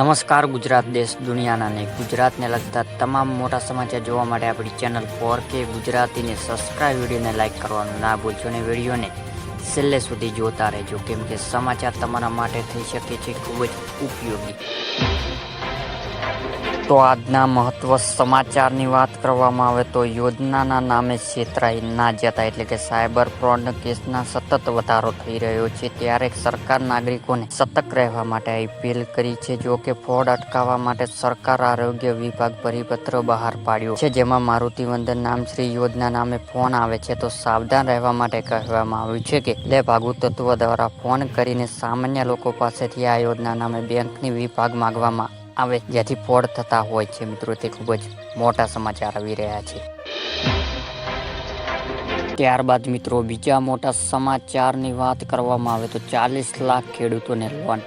નમસ્કાર, ગુજરાત દેશ દુનિયાના ને ગુજરાતને લગતા તમામ મોટા સમાચાર જોવા માટે આપણી ચેનલ ફોર કે ગુજરાતીને સબસ્ક્રાઇબ વિડીયોને લાઇક કરવાનું ના ભૂલશો અને વિડીયોને છેલ્લે સુધી જોતા રહેજો, કેમ કે સમાચાર તમારા માટે થઈ શકે છે ખૂબ જ ઉપયોગી. તો આજના મહત્વ સમાચારની વાત કરવામાં આવે તો યોજનાના નામે છેતરાઈ ના જતા એટલે કે સાયબર ફ્રોડ કેસના સતત વધારો થઈ રહ્યો છે. ત્યારે સરકાર નાગરિકોને સતર્ક રહેવા માટે અપીલ કરી છે. જો કે ફ્રોડ અટકાવવા માટે સરકાર આરોગ્ય વિભાગ પરિપત્ર બહાર પાડ્યો છે. જેમાં મારુતિ વંદન નામ શ્રી યોજના નામે ફોન આવે છે તો સાવધાન રહેવા માટે કહેવામાં આવ્યું છે કે લે ભાગુ તત્વ દ્વારા ફોન કરીને સામાન્ય લોકો પાસેથી આ યોજના નામે બેંકની વિભાગ માંગવામાં આવે, જેથી ફોડ થતા હોય છે મિત્રો. તે ખૂબ જ મોટા સમાચાર આવી રહ્યા છે. ત્યારબાદ મિત્રો, બીજા મોટા સમાચારની વાત કરવામાં આવે તો ચાલીસ લાખ ખેડૂતોને લોન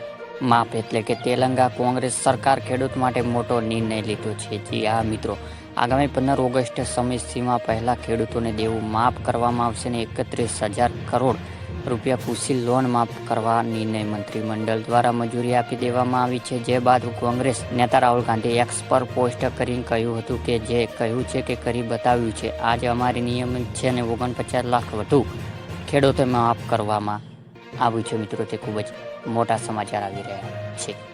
માફ એટલે કે તેલંગા કોંગ્રેસ સરકાર ખેડૂત માટે મોટો નિર્ણય લીધો છે. જી આ મિત્રો. આગામી પંદર ઓગસ્ટ સમય સીમા પહેલા ખેડૂતોને દેવું માફ કરવામાં આવશે અને એકત્રીસ હજાર કરોડ રૂપિયા પૂછી લોન માફ કરવા નિર્ણય મંત્રીમંડળ દ્વારા મંજૂરી આપી દેવામાં આવી છે. જે બાદ કોંગ્રેસ નેતા રાહુલ ગાંધી એક્સ પર પોસ્ટ કરીને કહ્યું હતું કે, જે કહ્યું છે કે કરી બતાવ્યું છે. આજે અમારી નિયમિત છે અને ઓગણપચાસ લાખ વધુ ખેડૂતો માફ કરવામાં આવ્યું છે. મિત્રો, તે ખૂબ જ મોટા સમાચાર આવી રહ્યા છે.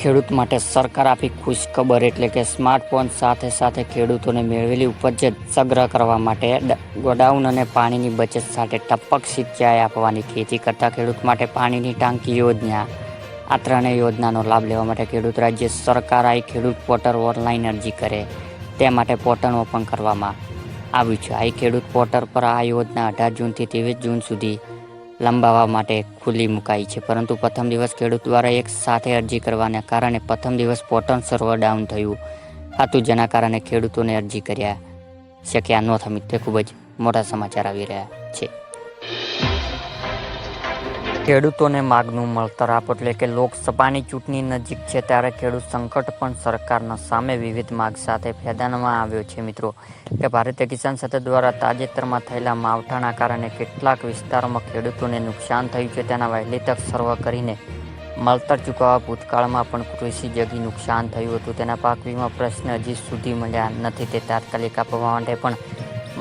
ખેડૂત માટે સરકાર આપી ખુશખબર એટલે કે સ્માર્ટફોન સાથે સાથે ખેડૂતોને મેળવેલી ઉપજ સંગ્રહ કરવા માટે ગોડાઉન અને પાણીની બચત સાથે ટપક સિંચાઈ આપવાની ખેતી કરતા ખેડૂત માટે પાણીની ટાંકી યોજના. આ ત્રણેય યોજનાનો લાભ લેવા માટે ખેડૂત રાજ્ય સરકાર આ ખેડૂત પોર્ટલ ઓનલાઈન અરજી કરે. તે માટે પોર્ટલ ઓપન કરવામાં આવ્યું છે. આ ખેડૂત પોર્ટલ પર આ યોજના અઢાર જૂનથી ત્રેવીસ જૂન સુધી લંબાવવા માટે ખુલ્લી મુકાઈ છે. પરંતુ પ્રથમ દિવસ ખેડૂત દ્વારા એક સાથે અરજી કરવાના કારણે પ્રથમ દિવસ પોર્ટલ સર્વર ડાઉન થયું હતું, જેના કારણે ખેડૂતોને અરજી કર્યા શક્યા ન થમી તે ખૂબ જ મોટા સમાચાર આવી રહ્યા છે. ખેડૂતોને માગનું મળતર આપો એટલે કે લોકસભાની ચૂંટણી નજીક છે ત્યારે ખેડૂત સંકટ પણ સરકારના સામે વિવિધ માગ સાથે ફેદાનમાં આવ્યો છે મિત્રો. કે ભારતીય કિસાન સતત દ્વારા તાજેતરમાં થયેલા માવઠાના કારણે કેટલાક વિસ્તારોમાં ખેડૂતોને નુકસાન થયું છે. તેના વહેલી તક સર્વ કરીને મળતર ચૂકવવા ભૂતકાળમાં પણ કૃષિ જગી નુકસાન થયું હતું. તેના પાક વીમા પ્રશ્ન હજી સુધી મળ્યા નથી. તે તાત્કાલિક આપવા માટે પણ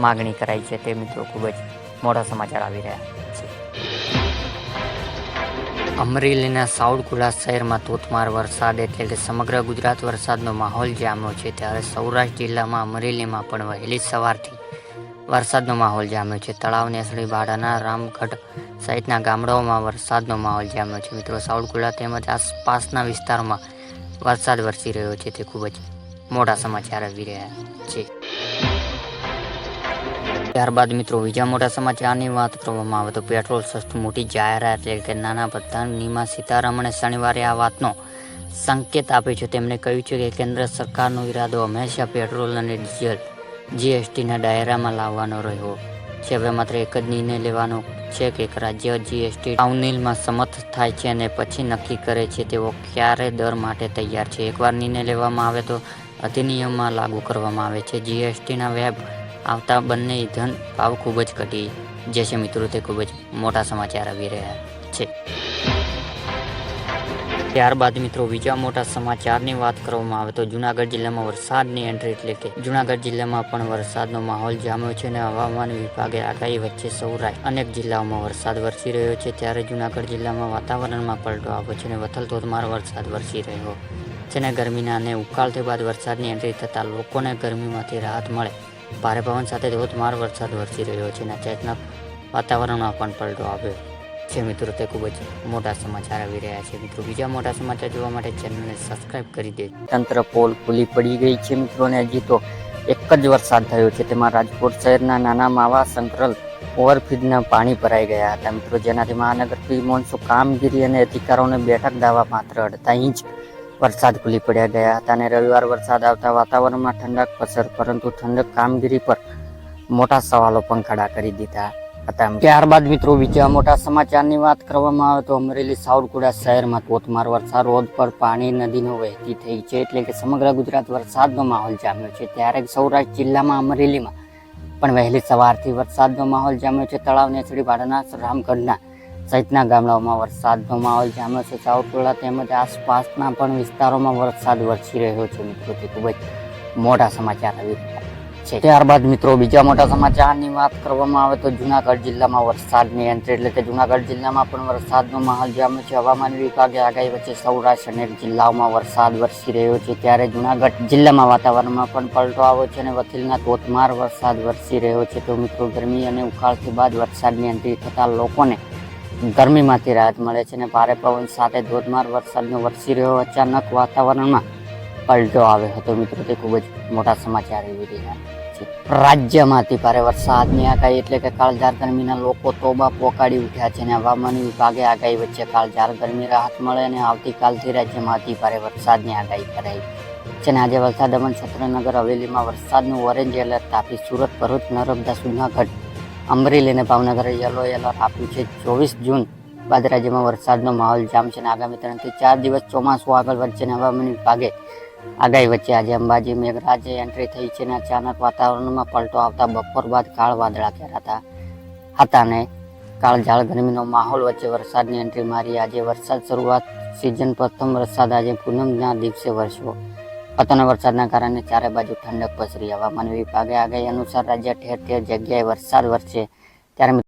માગણી કરાઈ છે તે મિત્રો ખૂબ જ મોટા સમાચાર આવી રહ્યા અમરેલીના સાઉડકુલા શહેરમાં ધોધમાર વરસાદ એટલે કે સમગ્ર ગુજરાત વરસાદનો માહોલ જામ્યો છે. ત્યારે સૌરાષ્ટ્ર જિલ્લામાં અમરેલીમાં પણ વહેલી સવારથી વરસાદનો માહોલ જામ્યો છે. તળાવ નેસડી બાડાના રામગઢ સહિતના ગામડાઓમાં વરસાદનો માહોલ જામ્યો છે. મિત્રો સાઉડકુલા તેમજ આસપાસના વિસ્તારોમાં વરસાદ વરસી રહ્યો છે. તે ખૂબ જ મોટા સમાચાર આવી રહ્યા છે. ત્યારબાદ મિત્રો બીજા મોટા સમાચારની વાત કરવામાં આવે તો પેટ્રોલ સસ્તું મોટી જાહેરાત એટલે કે નાના પ્રધાન નિમા સીતારમણે શનિવારે આ વાતનો સંકેત આપ્યો છે. તેમણે કહ્યું છે કે કેન્દ્ર સરકારનો ઈરાદો હંમેશા પેટ્રોલ અને ડીઝલ જીએસટીના દાયરામાં લાવવાનો રહ્યો છે. હવે માત્ર એક જ નિર્ણય લેવાનો છે કે એક રાજ્ય જીએસટી કાઉન્સિલમાં સમર્થ થાય છે અને પછી નક્કી કરે છે તેઓ ક્યારે દર માટે તૈયાર છે. એકવાર નિર્ણય લેવામાં આવે તો અધિનિયમમાં લાગુ કરવામાં આવે છે. જીએસટીના વેબ આવતા બંને ઇંધણ ભાવ ખૂબ જ ઘટી. જશે મિત્રો, તે ખૂબ જ મોટા સમાચાર આવી રહ્યા છે. ત્યારબાદ મિત્રો, બીજા મોટા સમાચારની વાત કરવામાં આવે તો જુનાગઢ જિલ્લામાં વરસાદની એન્ટ્રી એટલે કે જુનાગઢ જિલ્લામાં પણ વરસાદનો માહોલ જામ્યો છે અને હવામાન વિભાગે આગાહી વચ્ચે સૌરાષ્ટ્ર અનેક જિલ્લાઓમાં વરસાદ વરસી રહ્યો છે. ત્યારે જુનાગઢ જિલ્લામાં વાતાવરણમાં પલટો આવ્યો છે અને વથલ ધોધમાર વરસાદ વરસી રહ્યો છે અને ગરમીના અને ઉકાળથી બાદ વરસાદની એન્ટ્રી થતાં લોકોને ગરમીમાંથી રાહત મળે. ભારે પવન સાથે ધોધમાર વરસાદ વરસી રહ્યો છે અને ચેતના વાતાવરણમાં પણ પલટો આવ્યો છે. મિત્રો, તે ખૂબ જ મોટા સમાચાર આવી રહ્યા છે. મિત્રો, બીજા મોટા સમાચાર જોવા માટે ચેનલને સબસ્ક્રાઇબ કરી દે. તંત્ર પોલ ખુલી પડી ગઈ છે મિત્રોને હજી તો એક જ વરસાદ થયો છે. તેમાં રાજકોટ શહેરના નાના માવા સંકરલ ઓવરફીડના પાણી ભરાઈ ગયા હતા. મિત્રો, જેનાથી મહાનગર મોન્સૂન કામગીરી અને અધિકારોને બેઠક દાવા માત્ર અડધા ઇંચ વરસાદ ખુલી પડ્યા ગયા હતા અને રવિવાર વરસાદ આવતા વાતાવરણમાં ઠંડક પસર, પરંતુ ઠંડક કામગીરી પર મોટા સવાલો પણ ખડા કરી દીધા હતા. ત્યારબાદ મિત્રો બીજા મોટા સમાચારની વાત કરવામાં આવે તો અમરેલી સાવરકુડા શહેરમાં ધોધમાર વરસાદ, રોડ પર પાણી, નદીનો વહેતી થઈ છે એટલે કે સમગ્ર ગુજરાત વરસાદનો માહોલ જામ્યો છે. ત્યારે સૌરાષ્ટ્ર જિલ્લામાં અમરેલીમાં પણ વહેલી સવારથી વરસાદનો માહોલ જામ્યો છે. તળાવ નેસડી ભાડાના રામગઢના સહિતના ગામડાઓમાં વરસાદનો માહોલ જામ્યો છે? સાવરકુંડલા તેમજ આસપાસના પણ વિસ્તારોમાં વરસાદ વરસી રહ્યો છે મિત્રો. તે ખૂબ જ મોટા સમાચાર આવી રહ્યા છે. ત્યારબાદ મિત્રો બીજા મોટા સમાચારની વાત કરવામાં આવે તો જુનાગઢ જિલ્લામાં વરસાદની એન્ટ્રી એટલે કે જુનાગઢ જિલ્લામાં પણ વરસાદનો માહોલ જામ્યો છે. હવામાન વિભાગે આગાહી વચ્ચે સૌરાષ્ટ્ર અનેક જિલ્લાઓમાં વરસાદ વરસી રહ્યો છે. ત્યારે જુનાગઢ જિલ્લામાં વાતાવરણમાં પણ પલટો આવ્યો છે અને વકીલના ધોધમાર વરસાદ વરસી રહ્યો છે. તો મિત્રો ગરમી અને ઉકાળથી બાદ વરસાદની એન્ટ્રી થતાં લોકોને ગરમીમાંથી રાહત મળે છે અને ભારે પવન સાથે ધોધમાર વરસાદનો વરસી રહ્યો અચાનક વાતાવરણમાં પલટો આવ્યો હતો. મિત્રો, તે ખૂબ જ મોટા સમાચાર એવી રહ્યા છે. રાજ્યમાંથી ભારે વરસાદની આગાહી એટલે કે કાળઝાર ગરમીના લોકો તોબા પોકાડી ઉઠ્યા છે અને હવામાન વિભાગે આગાહી વચ્ચે કાળઝાર ગરમી રાહત મળે અને આવતીકાલથી રાજ્યમાંથી ભારે વરસાદની આગાહી કરાઈ છે. અને આજે વલસાડ દમણ, છત્રનગર, હવેલીમાં વરસાદનું ઓરેન્જ એલર્ટ આપી સુરત, ભરૂચ, નર્મદા, જુનાગઢ અમરેલી અને ભાવનગર યલો એલર્ટ આપ્યું છે. ચોવીસ જૂન બાદ રાજ્યમાં વરસાદનો માહોલ જામશે અને આગામી ત્રણથી ચાર દિવસ ચોમાસું આગળ વધશે અને હવામાન વિભાગે આગાહી વચ્ચે આજે અંબાજી, મેઘરાજે એન્ટ્રી થઈ છે અને અચાનક વાતાવરણમાં પલટો આવતા બપોર બાદ કાળ વાદળા ઘેરાતા હતા અને કાળઝાળ ગરમીનો માહોલ વચ્ચે વરસાદની એન્ટ્રી મારી આજે વરસાદ શરૂઆત સિઝન પ્રથમ વરસાદ આજે પૂનમના દિવસે વરસ્યો. હતો વરસાદના કારણે ચારે બાજુ ઠંડક પસરી હવામાન વિભાગે આગાહી અનુસાર રાજ્ય ઠેર ઠેર જગ્યાએ વરસાદ વરસે. ત્યારે